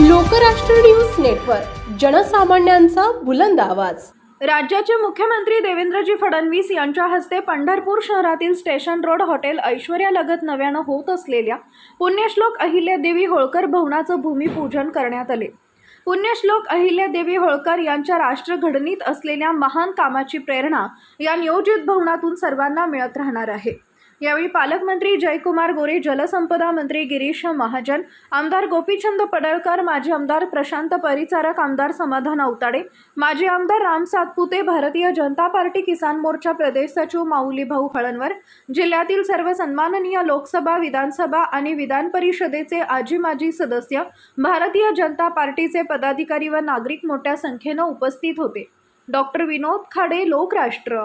Lokrashtra news network जनसामान्यांचा बुलंद आवाज. राज्याचे मुख्यमंत्री देवेंद्रजी फडणवीस यांच्या हस्ते पंढरपूर शहरातील स्टेशन रोड हॉटेल ऐश्वर्यालगत नव्यानं होत असलेल्या पुण्यश्लोक अहिल्यादेवी होळकर भवनाचं भूमिपूजन करण्यात आले. पुण्यश्लोक अहिल्यादेवी होळकर यांच्या राष्ट्रघडणीत असलेल्या महान कामाची प्रेरणा या नियोजित भवनातून सर्वांना मिळत राहणार आहे. यावेळी पालकमंत्री जयकुमार गोरे जलसंपदा मंत्री गिरीश महाजन आमदार गोपीचंद पडळकर माजी आमदार प्रशांत परिचारक आमदार समाधान अवताडे माजी आमदार राम सातपुते भारतीय जनता पार्टी किसान मोर्चा प्रदेश सचिव माऊली भाऊ हळणवर जिल्ह्यातील सर्व सन्माननीय लोकसभा विधानसभा आणि विधान परिषदेचे आजी माजी सदस्य भारतीय जनता पार्टीचे पदाधिकारी व नागरिक मोठ्या संख्येनं उपस्थित होते. डॉक्टर विनोद खाडे लोकराष्ट्र.